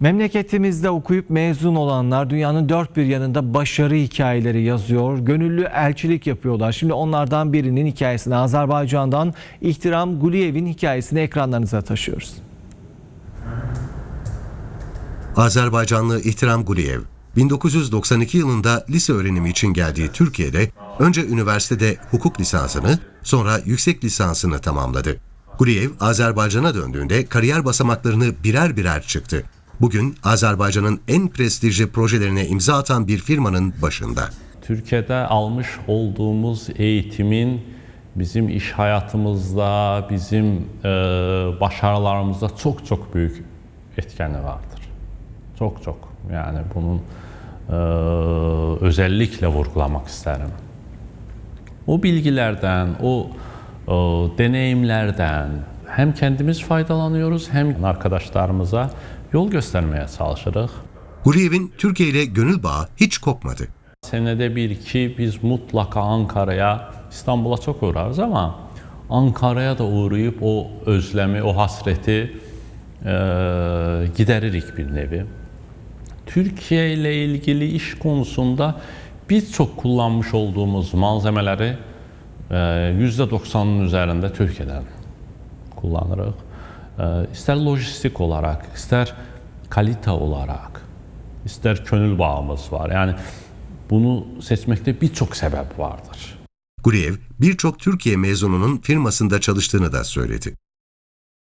Memleketimizde okuyup mezun olanlar dünyanın dört bir yanında başarı hikayeleri yazıyor. Gönüllü elçilik yapıyorlar. Şimdi onlardan birinin hikayesini Azerbaycan'dan İhtiram Guliyev'in hikayesini ekranlarınıza taşıyoruz. Azerbaycanlı İhtiram Guliyev, 1992 yılında lise öğrenimi için geldiği Türkiye'de önce üniversitede hukuk lisansını, sonra yüksek lisansını tamamladı. Guliyev, Azerbaycan'a döndüğünde kariyer basamaklarını birer birer çıktı. Bugün Azerbaycan'ın en prestijli projelerine imza atan bir firmanın başında. Türkiye'de almış olduğumuz eğitimin bizim iş hayatımızda, bizim e, başarılarımızda çok çok büyük etkeni vardır. Çok çok. Yani bunun e, özellikle vurgulamak isterim. O bilgilerden, o, o deneyimlerden hem kendimiz faydalanıyoruz hem arkadaşlarımıza yol göstermeye çalışırız. Guliyev'in Türkiye ile gönül bağı hiç kopmadı. Senede bir iki biz mutlaka Ankara'ya, İstanbul'a çok uğrarız ama Ankara'ya da uğrayıp o özlemi, o hasreti e, gideririk bir nevi. Türkiye ile ilgili iş konusunda biz çok kullanmış olduğumuz malzemeleri e, %90'ın üzerinde Türkiye'den kullanırız. E, ister lojistik olarak, ister kalite olarak, ister gönül bağımız var. Yani bunu seçmekte birçok sebep vardır. Guliyev, birçok Türkiye mezununun firmasında çalıştığını da söyledi.